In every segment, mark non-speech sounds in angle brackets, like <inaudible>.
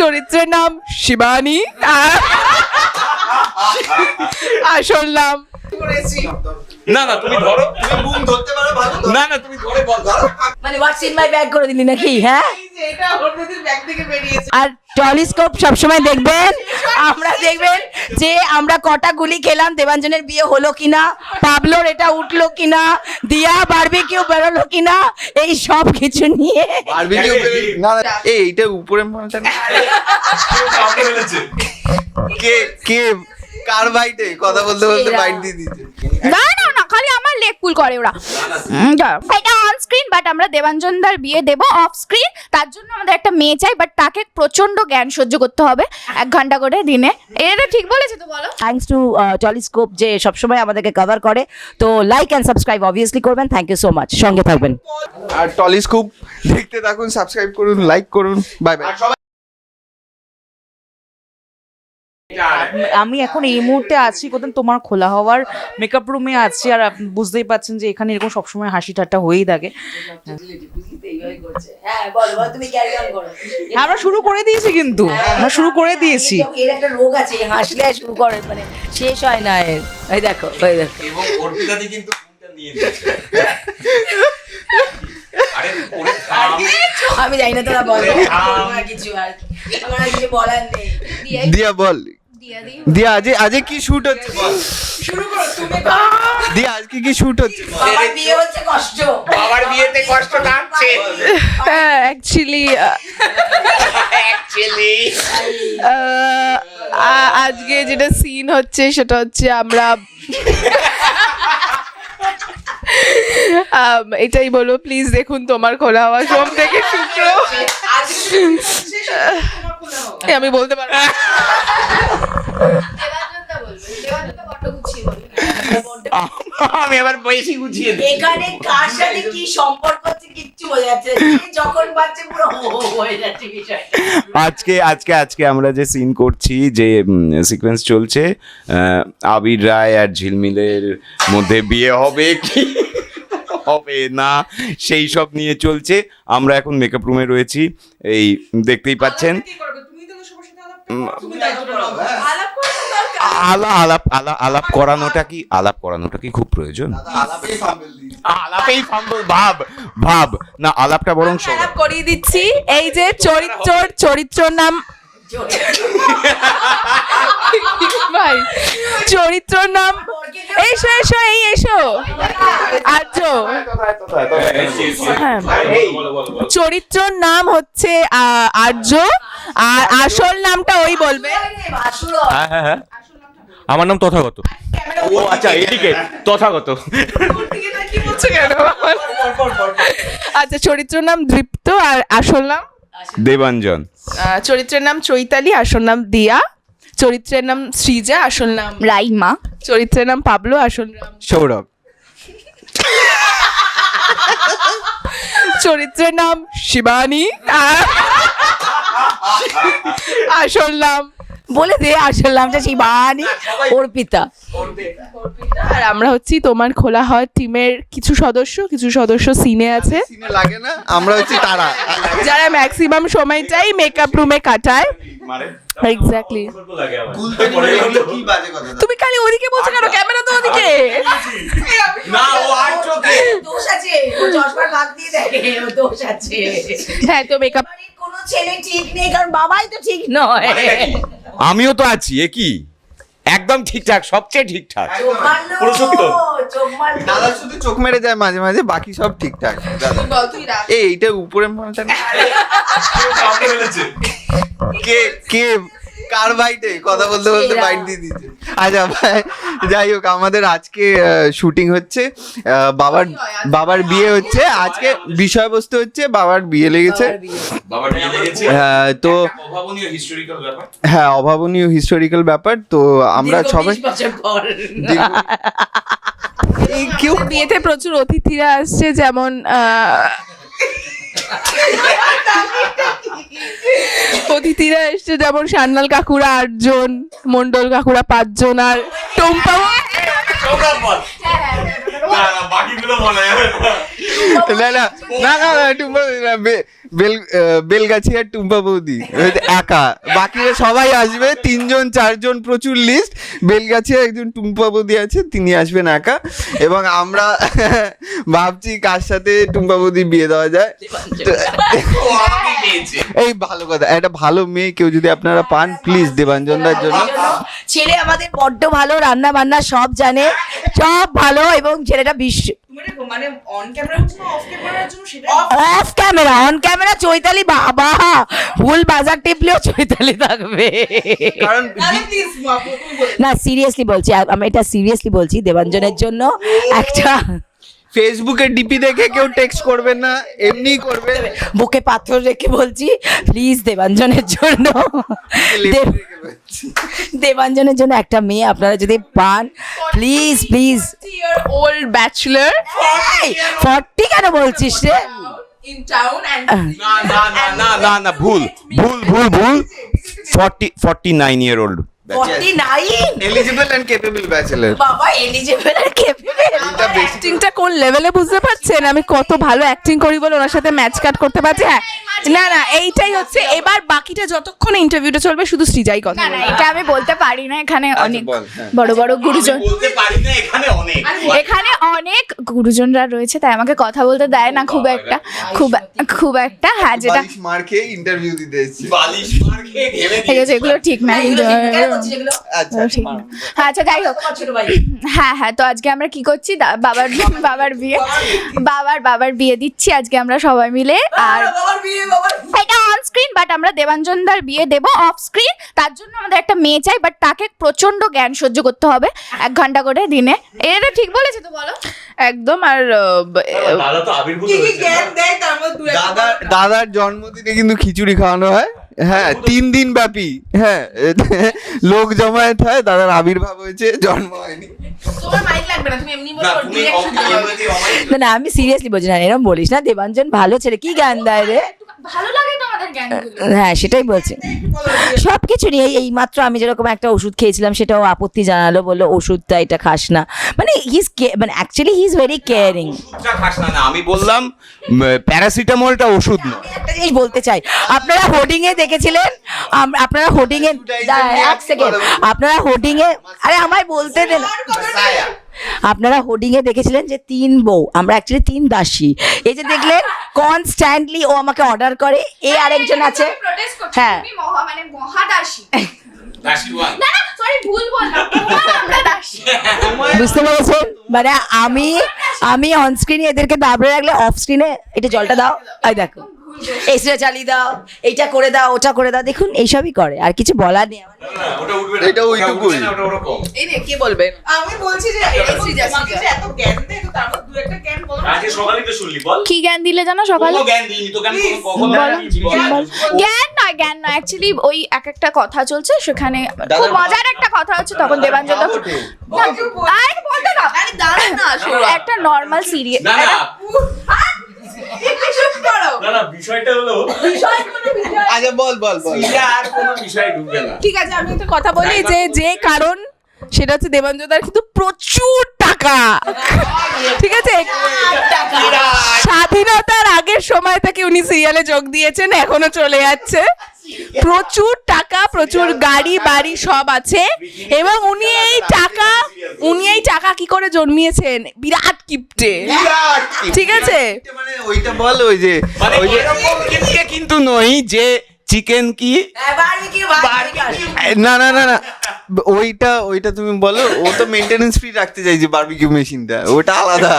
চরিত্রের নাম শিবানী। আসল নাম। না না তুমি ধরো তুমি বুম ধরতে পারো ভালো না না তুমি ধরে বল মানে হোয়াটস ইন মাই ব্যাগ করে দিলি নাকি হ্যাঁ আর টলিস্কোপ সবসময় দেখবেন আমরা দেখবেন যে আমরা কটা গুলি খেলাম দেবাঞ্জনের বিয়ে হলো কিনা পাবলোর এটা উঠল কিনা দিয়া বারবি কেউ বেরোলো কিনা এই সব কিছু নিয়ে বারবিকিউ না এইটা উপরে মালটা না। কে কে কার বাইটে কথা বলতে বলতে বাইট দিয়ে দিচ্ছে না না না খালি আমার লেগ পুল করে ওরা। এটা অন স্ক্রিন বাট আমরা দেবাঞ্জনদার বিয়ে দেব অফ স্ক্রিন তার জন্য আমাদের একটা মেয়ে চাই বাট তাকে প্রচণ্ড জ্ঞান সহ্য করতে হবে এক ঘণ্টা করে দিনে। এটা ঠিক বলেছে তো বলো। থ্যাঙ্কস টু টলিস্কোপ যে সবসময় আমাদেরকে কভার করে। তো লাইক অ্যান্ড সাবস্ক্রাইব অবভিয়াসলি করবেন। থ্যাংক ইউ সো মাচ সঙ্গে থাকবেন। আর টলিস্কোপ দেখতে থাকুন সাবস্ক্রাইব করুন লাইক করুন। বাই বাই আমি এখন এই মুহূর্তে আছি কোথাও তোমার খোলা হওয়ার মেকআপ রুমে আছি আর বুঝতেই পাচ্ছেন যে এখানে এরকম সবসময় হাসি ঠাট্টা হয়েই থাকে। হ্যাঁ। বলো বলো তুমি ক্যারি অন করো আমরা শুরু করে দিয়েছি কিন্তু। আমরা শুরু করে দিয়েছি। এর একটা রোগ আছে হাসলে শুরু করে মানে শেষ হয় না এর এই দেখো ওই দেখো এবং অর্পিতাদি কিন্তু নিয়ে। আমি জানি না তোরা বলো। কিছু আর আমার আর কিছু বলার নেই। দিয়া বল। দিয়া আজকে আজকে কি শুট হচ্ছে? বল শুরু করো তুমি দিয়া আজকে কি শুট হচ্ছে? বাবার বিয়ে হচ্ছে কষ্ট। বাবার বিয়েতে কষ্ট থাকছে হ্যাঁ অ্যাকচুয়ালি অ্যাকচুয়ালি আজকে যেটা সিন হচ্ছে সেটা হচ্ছে আমরা এটাই বলো প্লিজ দেখুন তোমার খোলা হওয়া সোম থেকে শুক্র এ, আমি বলতে পারব না। দেবাঞ্জনদা বলবে দেবাঞ্জনদা বড্ড গুছিয়ে বলবে আমি আবার বেশি গুছিয়ে দিই। এখানে কার সাথে কি সম্পর্ক হচ্ছে কিচ্ছু বোঝা যাচ্ছে যখন পাচ্ছে পুরো হো হো হয়ে যাচ্ছে বিষয়। আজকে আজকে আজকে আমরা যে সিন করছি যে সিকোয়েন্স চলছে আবির রায় আর ঝিলমিলের মধ্যে বিয়ে হবে কি হবে না সেই সব নিয়ে চলছে। আমরা এখন মেকআপ রুমে রয়েছি। এই দেখতেই পাচ্ছেন। উম, আলা আলাপ আলা আলাপ করানোটা কি আলাপ করানোটা কি খুব প্রয়োজন? আলাপেই ফাম্বল ভাব ভাব। না আলাপটা বরং। খারাপ করিয়ে দিচ্ছি এই যে চরিত্র চরিত্র নাম ভাই চরিত্র নাম এসো এসো এই এসো। আর্য। হ্যাঁ। চরিত্রর নাম হচ্ছে আর্য। আর আসল নামটা ওই বলবে। হ্যাঁ হ্যাঁ হ্যাঁ। আমার নাম তথাগত। ও আচ্ছা এদিকে তথাগত। আচ্ছা চরিত্রের নাম দৃপ্ত আর আসল নাম? দেবাঞ্জন। চরিত্রের নাম চৈতালি আসল নাম দিয়া। চরিত্রের নাম শ্রীজা আসল নাম রাইমা। চরিত্রের নাম পাবলো আসল নাম সৌরভ। চরিত্রের নাম শিবানী। আসল নাম বলে দে আসল নামটা শিবানী অর্পিতা আর আমরা হচ্ছি তোমার খোলা হয় টিমের কিছু সদস্য কিছু সদস্য সিনে আছে। সিনে লাগে না আমরা হচ্ছি তারা। যারা ম্যাক্সিমাম সময়টাই মেকআপ রুমে কাটায়। এক্স্যাক্টলি তুমি খালি ওদিকে বলছো কেন? ক্যামেরা তো ওদিকে। না ও আর চোখে। দোষ আছে ও চশমার ভাগ দিয়ে দেখে ও দোষ আছে। হ্যাঁ তো মেকআপ কোনো ছেলে ঠিক নেই কারণ বাবাই তো ঠিক নয়। আমিও তো আছি এ কি? একদম ঠিকঠাক সবচেয়ে ঠিকঠাক। পুরো সত্য। দাদা শুধু চোখ মেরে যায় মাঝে মাঝে বাকি সব ঠিকঠাক। দাদা। এই এইটা উপরে মালটা না। সামনে ফেলেছে কে কে কার বাইটে কথা বলতে বলতে। বাইট দিয়ে দিচ্ছে আচ্ছা ভাই, যাই হোক আমাদের আজকে শুটিং হচ্ছে। বাবার বাবার বিয়ে হচ্ছে। আজকে বিষয়বস্তু হচ্ছে বাবার বিয়ে লেগেছে। বাবার বিয়ে। লেগেছে। হ্যাঁ, তো একটা অভাবনীয় হিস্টোরিক্যাল ব্যাপার। হ্যাঁ অভাবনীয় হিস্টোরিক্যাল ব্যাপার। তো আমরা সবাই 20 বছর পর। দীর্ঘ- এই কেউ বিয়েতে প্রচুর অতিথিরা আসছে যেমন অতিথিরা এসছে যেমন সান্নাল কাকুরা আটজন মন্ডল কাকুরা পাঁচজন আর টম্পা বাকিগুলো বলা যাবে না না না না না না টুম্পা বেল বেলগাছি আর টুম্পা বৌদি একা। বাকিরা সবাই আসবে তিনজন চারজন প্রচুর লিস্ট বেলগাছি একজন টুম্পা বৌদি আছে তিনি আসবেন একা। এবং আমরা ভাবছি কার সাথে টুম্পা বৌদি বিয়ে দেওয়া যায়। এই ভালো কথা একটা ভালো মেয়ে কেউ যদি আপনারা পান প্লিজ দেবাঞ্জনদার জন্য। ছেলে আমাদের বড্ড ভালো রান্না বান্না সব জানে সব ভালো এবং ছেলেটা বিশ্ব মানে on camera off camera on camera Chaitali বাবা। ভুল বাজার টিপলেও চৈতালি থাকবে। কারণ না সিরিয়াসলি বলছি আমি এটা সিরিয়াসলি বলছি দেবাঞ্জনের জন্য। একটা ফেসবুকে ডিপি দেখে কেউ টেক্সট করবেন না এমনি করবে। বুকে পাথর রেখে বলছি প্লিজ দেবাঞ্জনের জন্য। দেব- দেবাঞ্জনের জন্য একটা মেয়ে আপনারা যদি পান please please old bachelor forty কেন বলছিস রে? And না না না না না না ভুল ভুল ভুল ভুল। Forty forty nine year old forty nine eligible and capable bachelor বাবা এলিজিবল আর কেপেবল এটা বেশি অ্যাক্টিংটা কোন লেভেলে বুঝতে পারছেন? আমি কত ভালো অ্যাক্টিং করি বলে ওনার সাথে ম্যাচ কাট করতে পারছি? হ্যাঁ। না না এইটাই হচ্ছে এবার বাকিটা যতক্ষণ ইন্টারভিউটা চলবে শুধু সৃজাই কথা না না এটা আমি বলতে পারি না এখানে অনেক হ্যাঁ। বড় বড় গুরুজন বলতে পারি না এখানে অনেক। এখানে অনেক গুরুজনরা রয়েছে তাই আমাকে কথা বলতে দেয় না খুব একটা খুব খুব একটা হ্যাঁ যেটা বালিশ মার খেয়ে ইন্টারভিউ দিতে এসেছি। বালিশ মার খেয়ে ঘেমে ঠিক এগুলো ঠিক না। আচ্ছা ঠিক হ্যাঁ আচ্ছা যাই হোক। হ্যাঁ হ্যাঁ তো আজকে আমরা কি করছি? বাবার বাবার বিয়ে। বাবার বাবার বিয়ে। দিচ্ছি আজকে আমরা সবাই মিলে। আর এটা অন স্ক্রিন বাট আমরা দেবাঞ্জনদার বিয়ে দেব অফ স্ক্রিন তার জন্য আমাদের একটা মেয়ে চাই বাট তাকে প্রচণ্ড জ্ঞান সহ্য করতে হবে এক ঘণ্টা করে দিনে। এটা ঠিক বলেছি তো বলো? একদম আর দাদার জন্মদিনে কিন্তু খিচুড়ি খাওয়ানো হয়। হ্যাঁ তিন দিন ব্যাপী। হ্যাঁ লোক জমায়েত হয় দাদার আবির্ভাব হয়েছে জন্ম হয়নি। না আমি সিরিয়াসলি বলছি না এরকম বলিস না দেবাঞ্জন ভালো ছেলে কি গান দেয় রে? ভালো লাগে তো জ্ঞানগুলো। হ্যাঁ সেটাই বলছি। সব কিছু নিয়ে এই মাত্র আমি যেরকম একটা ওষুধ খেয়েছিলাম সেটাও আপত্তি জানালো বলল ওষুধটা এটা খাস না। মানে হিজ মানে actually he is very caring খাস না না আমি বললাম প্যারাসিটামলটা ওষুধ নয়। একটা জিনিস বলতে চাই আপনারা হোর্ডিং এ দেখেছিলেন? আপনারা হোর্ডিং এ এক সেকেন্ড আপনারা হোর্ডিং এ আরে আমায় বলতে দেন। আপনারা হোর্ডিং এ দেখেছিলেন যে তিন বউ আমরা অ্যাকচুয়ালি তিন দাসী। এই যে দেখলেন কনস্ট্যান্টলি ও আমাকে অর্ডার করে এ আরেকজন আছে। হ্যাঁ। তুমি মহা মানে মহাদাসী দাসী। ওয়ান না না সরি ভুল বললাম। আমরা দাসী। বুঝতে পেরেছেন? মানে আমি আমি অন স্ক্রিনে এদেরকে দাবড়ে রাখলে অফ স্ক্রিনে এটা জলটা দাও। এই দেখো। এসিটা চালিয়ে দাও এইটা করে দাও ওটা করে দাও। দেখুন এইসবই করে আর কিছু বলার নেই আমার। এটা ওইটুকুই। এই কে বলবেন আমি বলছি যে এই সৃজা, সৃজা, এত জ্ঞান দেয় তো তার দু একটা জ্ঞান বলো। আজকে সকালেই তো শুনলি বল। কি জ্ঞান দিলে জানো সকালে? জ্ঞান তো কখন নয় জ্ঞান নয়। অ্যাকচুয়ালি ওই এক একটা কথা চলছে সেখানে খুব মজার একটা কথা হচ্ছে তখন দেবাঞ্জন দা- আর বলতে দাও। একটা নর্মাল সিরিয়াল না না বিষয়টা হলো আচ্ছা বল বল বল। আর কোনো বিষয় ঢুকবে না। ঠিক আছে আমি একটা কথা বলি যে যে কারণ সেটা হচ্ছে কিন্তু প্রচুর টাকা। ঠিক আছে? স্বাধীনতার আগের সময় থেকে উনি সিরিয়ালে যোগ দিয়েছেন এখনও চলে যাচ্ছে। প্রচুর টাকা প্রচুর গাড়ি বাড়ি সব আছে। এবং উনি এই টাকা উনি টাকা কি করে জন্মিয়েছেন? বিরাট কিপটে ঠিক আছে? মানে ওইটা বল ওই যে মানে ওই যে কিন্তু নই যে চিকেন কি না না না না। ওইটা ওইটা তুমি বলো ও তো মেইনটেনেন্স ফ্রি রাখতে চাইছে বারবিকিউ মেশিনটা ওটা আলাদা।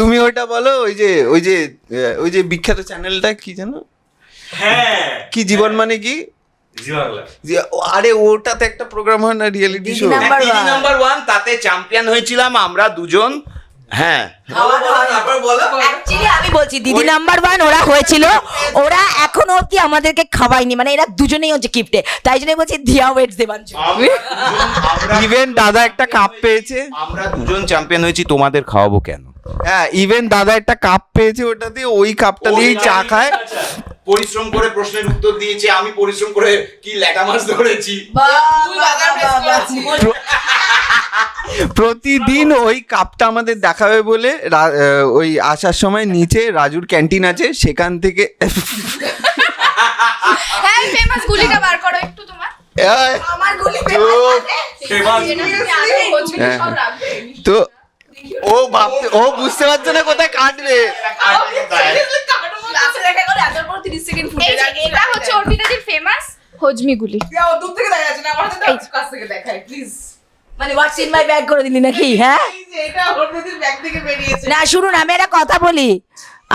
তুমি ওইটা বলো ওই যে ওই যে ওই যে বিখ্যাত চ্যানেলটা কি জানো হ্যাঁ। কি জীবন মানে কি? জি বাংলা। আরে ওটাতে একটা প্রোগ্রাম হয় না রিয়েলিটি শো নাম্বার ওয়ান তাতে চ্যাম্পিয়ন হয়েছিলাম আমরা দুজন। হ্যাঁ। আমি বলছি দিদি নাম্বার ওয়ান ওরা হয়েছিল ওরা এখনও অব্দি আমাদেরকে খাওয়ায়নি মানে এরা দুজনেই হচ্ছে কিপ্টে তাই জন্য বলছি ওয়েটস দেবাঞ্জন আমরা ইভেন দাদা একটা কাপ পেয়েছে। আমরা দুজন চ্যাম্পিয়ন হয়েছি তোমাদের খাওয়াবো কেন? হ্যাঁ ইভেন দাদা একটা কাপ পেয়েছে ওটাতে ওই কাপটা দিয়েই চা খায়। আচ্ছা, পরিশ্রম করে প্রশ্নের উত্তর দিয়েছি আমি পরিশ্রম করে কি ল্যাটা মাছ ধরেছি। <laughs> প্রতিদিন ওই কাপটা আমাদের দেখাবে বলে রা- ওই আসার সময় নিচে রাজুর ক্যান্টিন আছে সেখান থেকে <laughs> হ্যাঁ ফেমাস গুলিটা বার করো একটু তোমার। আমার গুলি তো ও ভাবতে ও বুঝতে পারছে না কোথায় কাটবে। দেখা করে এত বড় 30 সেকেন্ড ফুটে এই যে এটা হচ্ছে অর্পিতাদির ফেমাস হজমি গুলি দূর থেকে দেখা যাচ্ছে না আমার কাছ থেকে দেখায় প্লিজ মানে হোয়াটস ইন মাই ব্যাগ করে দিলি নাকি হ্যাঁ? এটা অর্ণদির ব্যাগ থেকে বেরিয়েছে। না শুনুন আমি একটা কথা বলি।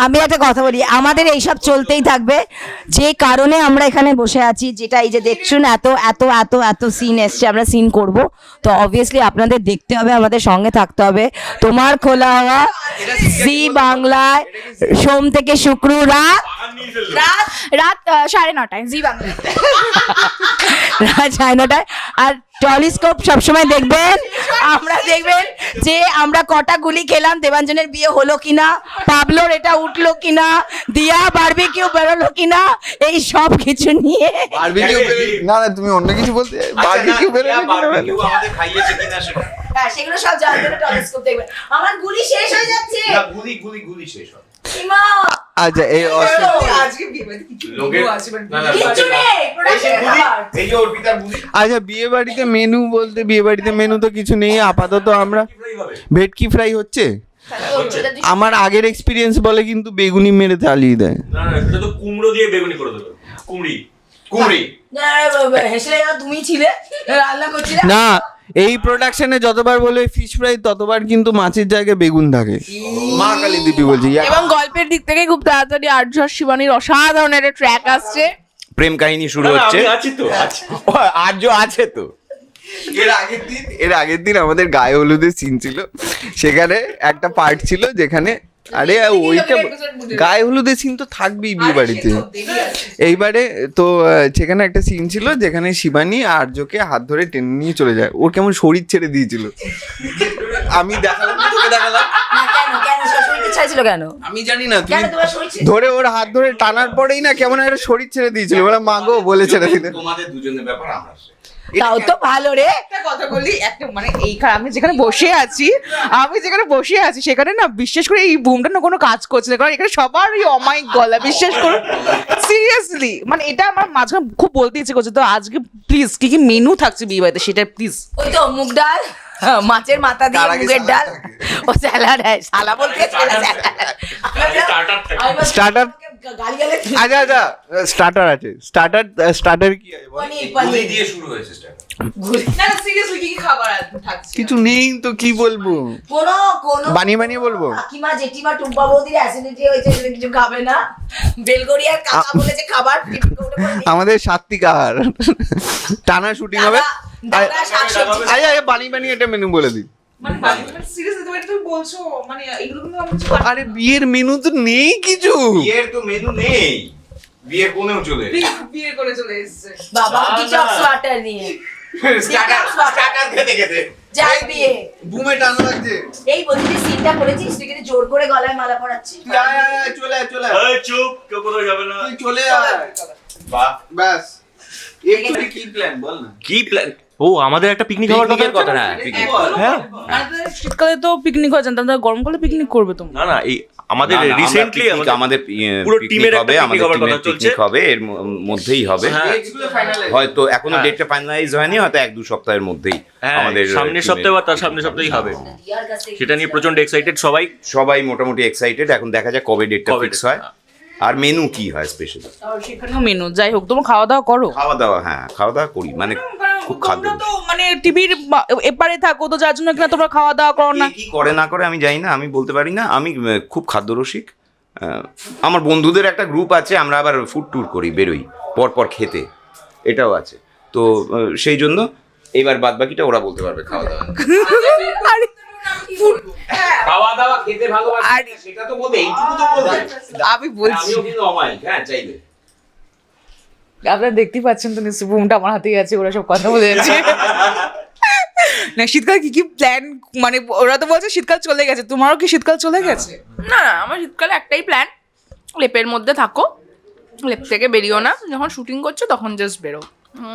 আমি একটা কথা বলি আমাদের এইসব চলতেই থাকবে। যে কারণে আমরা এখানে বসে আছি যেটা এই যে দেখছুন এত এত এত এত সিন এসছে আমরা সিন করব। তো অবভিয়াসলি আপনাদের দেখতে হবে আমাদের সঙ্গে থাকতে হবে। তোমার খোলা হওয়া জি বাংলায় সোম থেকে শুক্র রাত। রাত রাত সাড়ে নটায় জি বাংলা রাত সাড়ে নটায়। আর টলিস্কোপ সবসময় দেখবেন। <laughs> আমরা দেখবেন যে আমরা কটা গুলি খেলাম দেবাঞ্জনের বিয়ে হলো কিনা পাবলোর এটা উঠল কিনা দিয়া বারবি কেউ বেরোলো কিনা এই সব কিছু নিয়ে। বারবিকিউ না না তুমি অন্য কিছু বলতে বারবিকিউ বেরোবে কি না বেরোবে? বারবিকিউ আমাদের খাইয়েছে কিনা সেটা। হ্যাঁ সেগুলো সব জানবেন টলিস্কোপ দেখবেন। আমার গুলি শেষ হয়ে যাচ্ছে। না, গুলি গুলি গুলি শেষ সীমা আচ্ছা এই মানে না, না, আচ্ছা বিয়ে বাড়িতে মেনু বলতে বিয়ে বাড়িতে মেনু তো কিছু নেই আপাতত আমরা ভেটকি ফ্রাই হচ্ছে আমার আগের এক্সপিরিয়েন্স বলে কিন্তু বেগুনি মেরে চালিয়ে দেয় না না তো কুমড়ো দিয়ে বেগুনি করে দেবে কুমড়ি কুমড়ি হেসে তুমি ছিলে রান্না করছিলে না এই প্রোডাকশনে যতবার বলে ফিশ ফ্রাই ততবার কিন্তু মাছের জায়গায় বেগুন থাকে। মা কালী দিদি বলছি এবং গল্পের দিক থেকে খুব তাড়াতাড়ি আর্য শিবানীর অসাধারণ একটা ট্র্যাক আসছে। প্রেম কাহিনী শুরু হচ্ছে। আমি আছি তো, আর্য আছে তো। এর আগের দিন এর আগের দিন আমাদের গায়ে হলুদের সিন ছিল। সেখানে একটা পার্ট ছিল যেখানে আরে ওইটা গায়ে হলুদের সিন তো থাকবেই বিয়ে বাড়িতে এইবারে তো সেখানে একটা সিন ছিল যেখানে শিবানী আর্যকে হাত ধরে টেনে নিয়ে চলে যায়। ওর কেমন শরীর ছেড়ে দিয়েছিল। আমি দেখালাম তোকে দেখালাম। না, কেন কেন শ্বশুরকে ছাইছিল কেন? আমি জানি না তুমি? ধরে ওর হাত ধরে টানার পরেই না কেমন একটা শরীর ছেড়ে দিয়েছিল। বলে মাগো বলে ছেড়ে দিলে তোমাদের দুজনের ব্যাপার আমরা তাও তো ভালো রে। একটা কথা বলি একটা মানে এইখানে আমি যেখানে বসে আছি আমি যেখানে বসে আছি সেখানে না বিশ্বাস করে এই বুমটা না কোনো কাজ করছে না। কারণ এখানে সবারই অমায়িক গলা বিশ্বাস করুন সিরিয়াসলি মানে এটা আমার মাঝখানে খুব বলতে ইচ্ছে করছে। তো আজকে প্লিজ কি কি মেনু থাকছে বিয়ে বাড়িতে সেটা প্লিজ ওই তো মুগ ডাল। <laughs> মাছের মাথা দিয়ে মুগের ডাল। ও স্যালাড হ্যাঁ। সালা বলতে গালে আচ্ছা আচ্ছা স্টার্টার আছে। স্টার্টার স্টার্টার কি আছে? দিয়ে শুরু হয়েছে কিছু নেই তো কি বলব? কোনো কোনো বানিয়ে বানিয়ে বলব? কাকিমা জেঠিমা টুম্পা বৌদির অ্যাসিডিটি হয়েছে কিছু খাবে না। বেলগড়িয়ার কাকা বলেছে খাবার। টিফিন কৌটো করে দিয়ে- আমাদের সাত্বিক আহার। টানা শুটিং হবে। আরে আরে বানিয়ে বানিয়ে একটা মেনু বলে দিই। মানে মানে কিছু আরে বিয়ের মেনু তো নেই কিছু। বিয়ের তো মেনু নেই। বিয়ের কোনেও চলে <laughs> বিয়ে- করে চলে এসেছে। বাবা। নিয়ে। স্টার্টার স্টার্টার খেতে খেতে। যাই বিয়ে। বুমে টানা লাগছে। এই বলছি যে সিনটা করেছিস? তুই কিন্তু জোর করে গলায় মালা পরাচ্ছিস। চলে আয়, চলে আয়। এই চুপ কেউ কোথাও যাবে না। তুই চলে আয়। বাহ। ব্যাস। একটু কি প্ল্যান বল না। কি প্ল্যান ও আমাদের একটা পিকনিক হওয়ার কথা কথা না পিকনিক হ্যাঁ? শীতকালে তো পিকনিক হয় জানতাম তাহলে গরমকালে পিকনিক করবে তো। না না এই আমাদের রিসেন্টলি আমাদের পুরো টিমের হবে আমাদের টিমের পিকনিক হবে এর মধ্যেই হবে। হ্যাঁ। হয়তো এখনও হ্যাঁ। ডেটটা ফাইনালাইজ হয়নি হয়তো এক দু সপ্তাহের মধ্যেই হ্যাঁ আমাদের সামনের সপ্তাহে বা তার সামনের সপ্তাহেই হবে। সেটা নিয়ে প্রচণ্ড এক্সাইটেড সবাই। সবাই মোটামুটি এক্সাইটেড এখন দেখা যাক কবে ডেটটা ফিক্স হয়। আর মেনু কি হয় স্পেশালি আর সেখানেও মেনু যাই হোক তোমরা খাওয়া দাওয়া করো? খাওয়া দাওয়া হ্যাঁ খাওয়া দাওয়া করি মানে তোমরা তো মানে টিভির এপারে থাকো তো যার জন্য কিনা তোমরা খাওয়া দাওয়া করো না। কে করে না করে আমি জানি না আমি বলতে পারি না। আমি খুব খাদ্যরসিক। আমার বন্ধুদের একটা গ্রুপ আছে আমরা আবার ফুড ট্যুর করি বেরোই পর পর খেতে। এটাও আছে। তো সেই জন্য এবার বাদ বাকিটা ওরা বলতে পারবে খাওয়া দাওয়া। খাওয়া দাওয়া খেতে ভালোবাসি সেটা তো বলতে এইটুকু তো বলতে আমি বলছি। অমায়িক হ্যাঁ চাইলে। আপনারা দেখতেই পাচ্ছেন তো নিশ্চয় বুমটা আমার হাতেই আছে ওরা সব কথা বলে যাচ্ছে। না শীতকাল কি কি প্ল্যান মানে ওরা তো বলছে শীতকাল চলে গেছে তোমারও কি শীতকাল চলে গেছে? না না আমার শীতকালে একটাই প্ল্যান লেপের মধ্যে থাকো লেপ থেকে বেরিও না যখন শুটিং করছ তখন জাস্ট বেরো।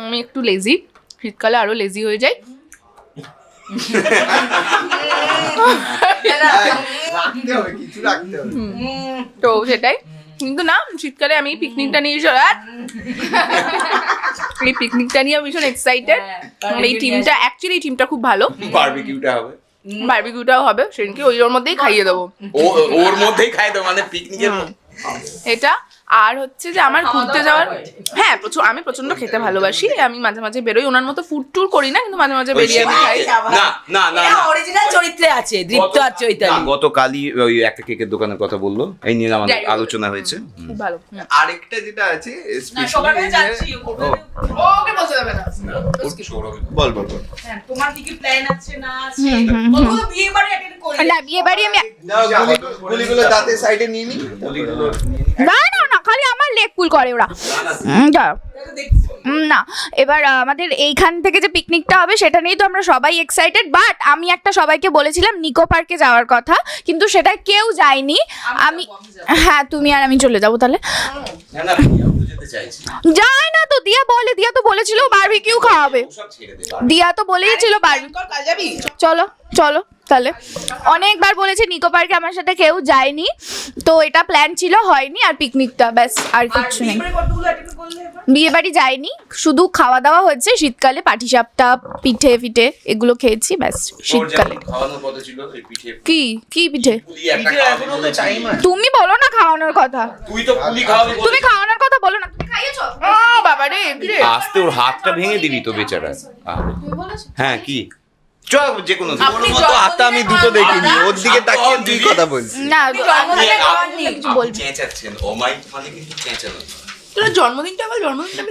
আমি একটু লেজি শীতকালে আরও লেজি হয়ে যাই। রাখতে হবে কিছু রাখতে হবে। তো সেটাই। কিন্তু না শীতকালে আমি পিকনিকটা নিয়ে চলে এই পিকনিকটা নিয়ে ভীষণ এক্সাইটেড এই টিমটা অ্যাকচুয়ালি এই টিমটা খুব ভালো। বারবিকিউটা হবে। বারবিকিউটাও হবে সেদিনকে ওই ওর মধ্যেই খাইয়ে দেবো। ওর মধ্যেই খাইয়ে দেবো মানে পিকনিকের এটা আর হচ্ছে যে আমার ঘুরতে যাওয়ার হ্যাঁ প্রচুর আমি প্রচণ্ড খেতে ভালোবাসি। আমি মাঝে মাঝে বেরোই ওনার মতো ফুড ট্যুর করি না কিন্তু মাঝে মাঝে বেরিয়ে আমি খাই। না না না না। অরিজিনাল চরিত্রে আছে দীপ্ত আর চৈতালি। না, গতকালই ওই একটা কেকের দোকানের কথা বলল। এই নিয়ে আমাদের আলোচনা হয়েছে। ভালো। আরেকটা যেটা আছে সবার কাছে যাচ্ছি, ও, ওকে বলতে দেবে না। বল বল বল। হ্যাঁ, তোমার কি কি প্ল্যান আছে না আছে? বিয়ে বাড়ি অ্যাটেন্ড করি না বিয়ে বাড়ি আমি গুলি- গুলিগুলো দাঁতের সাইডে নিয়ে নি। না না না খালি আমার লেগ পুল করে ওরা। না এবার আমাদের এইখান থেকে যে পিকনিকটা হবে সেটা নিয়েই তো আমরা সবাই এক্সাইটেড বাট আমি একটা সবাইকে বলেছিলাম নিকো পার্কে যাওয়ার কথা কিন্তু সেটা কেউ যায়নি। আমি হ্যাঁ তুমি আর আমি চলে যাব তাহলে। যেতে চাইছি যায় না তো দিয়া বলে দিয়া তো বলেছিল বারবিকিউ খাওয়াবে। সব ছেড়ে দে দিয়া তো বলেইছিল বারবি চলো চলো তাহলে। অনেকবার বলেছে নিকো পার্কে আমার সাথে কেউ যায়নি। তো এটা প্ল্যান ছিল হয়নি আর পিকনিকটা ব্যাস আর কিছু নেই। বিয়ে বাড়ি যায়নি শুধু খাওয়া দাওয়া হয়েছে শীতকালে পাটিসাপটা পিঠে ফিঠে এগুলো খেয়েছি ব্যাস শীতকালে। পিঠে কি? কি পিঠে। তুমি বলো না খাওয়ানোর কথা। তুমি খাওয়ানোর কথা বলো না। খাইয়েছো? বাবা রে আস্তে ওর হাতটা ভেঙে দিবি তো বেচারা। হ্যাঁ কি? যে কোনো দিন। ওর মতো হাতটা আমি দুটো দেখিনি। ওর দিকে তাকিয়ে তুই কথা বলছিস। না চেঁচাচ্ছেন। ও মাই মানে কিন্তু চেঁচানো। তোর জন্মদিনটা বল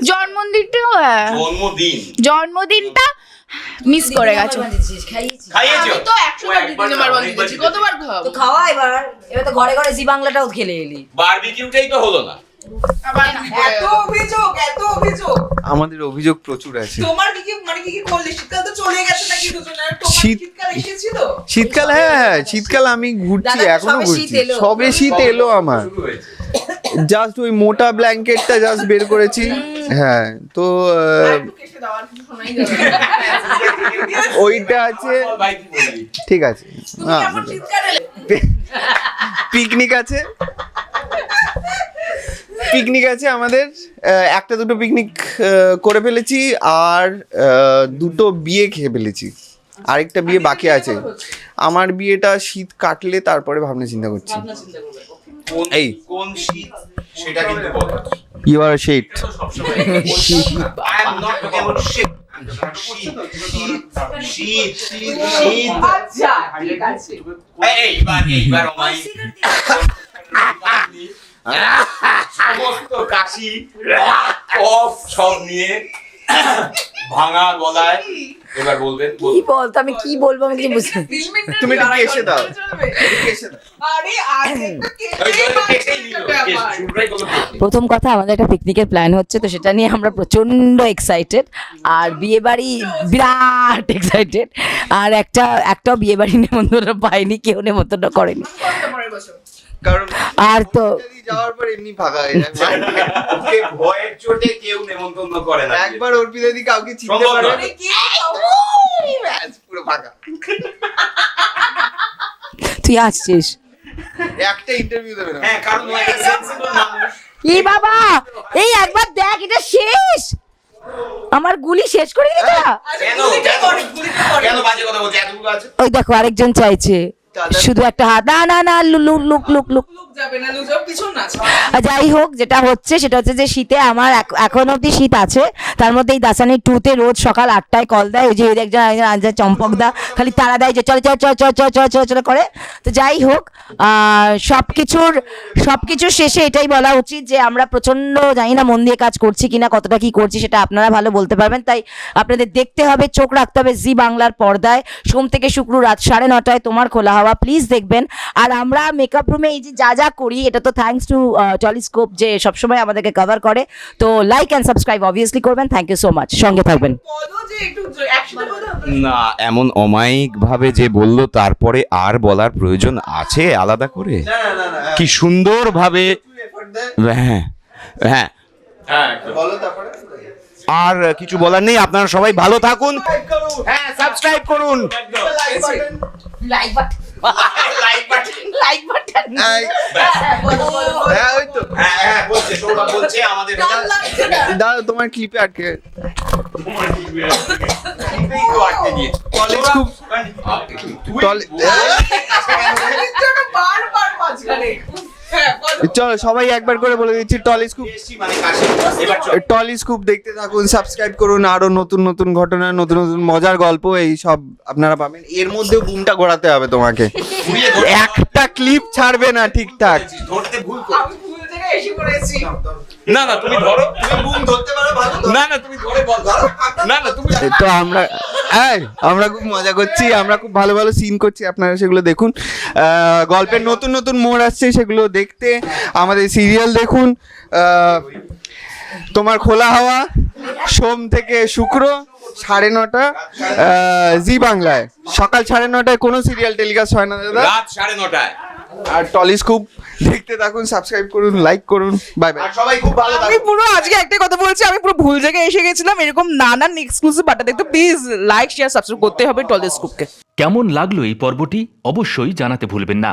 জন্মদিনটা miss- হ্যাঁ। জন্মদিন। জন্মদিনটা মিস করে গেছো। খাইয়েছো? তো একশো বার দিদি আমার দিয়েছি কতবার খাওয়াবো? তো খাওয়া এবার এবার তো ঘরে ঘরে জি বাংলাটাও খেলে এলি। বারবিকিউটাই তো হলো না। এত অভিযোগ এত অভিযোগ। আমাদের অভিযোগ প্রচুর আছে। তোমার কি কি মানে কি কি করলে? শীতকাল তো চলে গেছে নাকি দুজনের? শীতকাল এসেছিল শীতকাল হ্যাঁ হ্যাঁ শীতকাল আমি ঘুরছি এখনও ঘুরছি শীত এলো। সবে শীত এলো আমার। জাস্ট ওই মোটা ব্ল্যাঙ্কেটটা জাস্ট বের করেছি। হ্যাঁ তো ওইটা আছে। ঠিক আছে। হ্যাঁ, পিকনিক আছে। পিকনিক আছে আমাদের। একটা দুটো পিকনিক করে ফেলেছি আর দুটো বিয়ে খেয়ে ফেলেছি। আরেকটা বিয়ে বাকি আছে। আমার বিয়েটা শীত কাটলে তারপরে ভাবনা চিন্তা করছি। এই। কোন শীত সেটা কিন্তু you are shit I am not talking about সমস্ত কাশি অফ সব নিয়ে ভাঙা গলায় এবার বলবেন বল- কি বলতো? আমি কি বলব? আমি কিছু বুঝতে তুমি একটু কেসে দাও। প্রথম কথা আমাদের একটা পিকনিকের প্ল্যান হচ্ছে তো সেটা নিয়ে আমরা প্রচণ্ড এক্সাইটেড আর বিয়ে বাড়ি বিরাট এক্সাইটেড আর একটা একটাও বিয়ে বাড়ি নেমন্তন্ন পাইনি কেউ নেমন্তন্ন করেনি। কারণ আর তো যাওয়ার পর এমনি ফাঁকা হয়ে যায় ওকে ভয়ের চোটে কেউ নেমন্তন্ন করে না। একবার অর্পিতা দি কাউকে চিনতে পারে ব্যাস, পুরো ফাঁকা। তুই আসছিস? একটা ইন্টারভিউ দেবে না। হ্যাঁ কারণ বাবা এই একবার দেখ এটা শেষ। আমার গুলি শেষ করে দিলি কেন? বাজে কথা বলছে? এতগুলো আছে? ওই দেখো আরেকজন চাইছে। শুধু একটা হাত না না না লুক লুক লুক লুক। যাই হোক, যেটা হচ্ছে, সেটা হচ্ছে যে শীতে আমার এখন অব্দি শীত আছে। তার মধ্যে এই দাসানি টুতে রোজ সকাল আটটায় কল দেয়। ওই যে একজন চম্পক দা, খালি তারা দেয় যে, চলে, চল চল চল চল চল চল চল করে। তো যাই হোক সব কিছুর সব কিছুর শেষে এটাই বলা উচিত যে, আমরা প্রচণ্ড জানি না মন দিয়ে কাজ করছি কিনা, কতটা কি করছি, সেটা আপনারা ভালো বলতে পারবেন। তাই আপনাদের দেখতে হবে, চোখ রাখতে হবে জি বাংলার পর্দায়। সোম থেকে শুক্র রাত সাড়ে নটায় তোমার খোলা হওয়া প্লিজ দেখবেন। আর আমরা মেকআপ রুমে এই যে যা যা করি এটা তো থ্যাঙ্কস টু টলিস্কোপ যে সবসময় আমাদেরকে কভার করে। তো লাইক অ্যান্ড সাবস্ক্রাইব অবভিয়াসলি করবেন থ্যাংক ইউ সো মাচ সঙ্গে থাকবেন। বলো যে একটু একসাথে বলো না এমন অমায়িক ভাবে যে বলল তারপরে আর বলার প্রয়োজন আছে আলাদা করে? কি সুন্দর ভাবে হ্যাঁ হ্যাঁ। আর কিছু বলার নেই আপনারা সবাই ভালো থাকুন। হ্যাঁ সাবস্ক্রাইব করুন। লাইক বাটন লাইক বাটন এই, হ্যাঁ ওই তো। হ্যাঁ হ্যাঁ বলছে সৌরভ বলছে আমাদের। দাদা তোমার ক্লিপে আটকে আটকে দিয়েছে। কলেজ খুব <laughs> টলে- হ্যাঁ। চলো সবাই একবার করে বলে দিচ্ছি টলি স্কুপ। টলি চল। টলিস খুব দেখতে থাকুন সাবস্ক্রাইব করুন আরও নতুন নতুন ঘটনা নতুন নতুন মজার গল্প এই সব আপনারা পাবেন। এর মধ্যে বুমটা ঘোরাতে হবে তোমাকে। একটা ক্লিপ ছাড়বে না ঠিকঠাক। ধরতে ভুল এসে পড়েছি। না না তুমি ধরো। তুমি বুম ধরতে পারো ভালো না না তুমি ধরে বল। না না তুমি তো আমরা এই আমরা খুব মজা করছি আমরা খুব ভালো ভালো সিন করছি। আপনারা সেগুলো দেখুন। গল্পের নতুন নতুন মোড় আসছে সেগুলো দেখতে। আমাদের সিরিয়াল দেখুন। তোমার খোলা হাওয়া সোম থেকে শুক্র সাড়ে নটা। জি বাংলায়। সকাল সাড়ে নটায় কোনো সিরিয়াল টেলিকাস্ট হয় না দাদা। রাত সাড়ে নটায়। আর টলিস খুব দেখতে থাকুন সাবস্ক্রাইব করুন লাইক করুন। বাই বাই আর সবাই খুব ভালো আমি পুরো আজকে একটাই কথা বলছি আমি পুরো ভুল জায়গায় এসে গেছিলাম এরকম নানান এক্সক্লুসিভ বাটা দেখতে। প্লিজ লাইক শেয়ার সাবস্ক্রাইব করতে হবে টলেস্কোপকে কেমন লাগল এই পর্বটি? অবশ্যই জানাতে ভুলবেন না।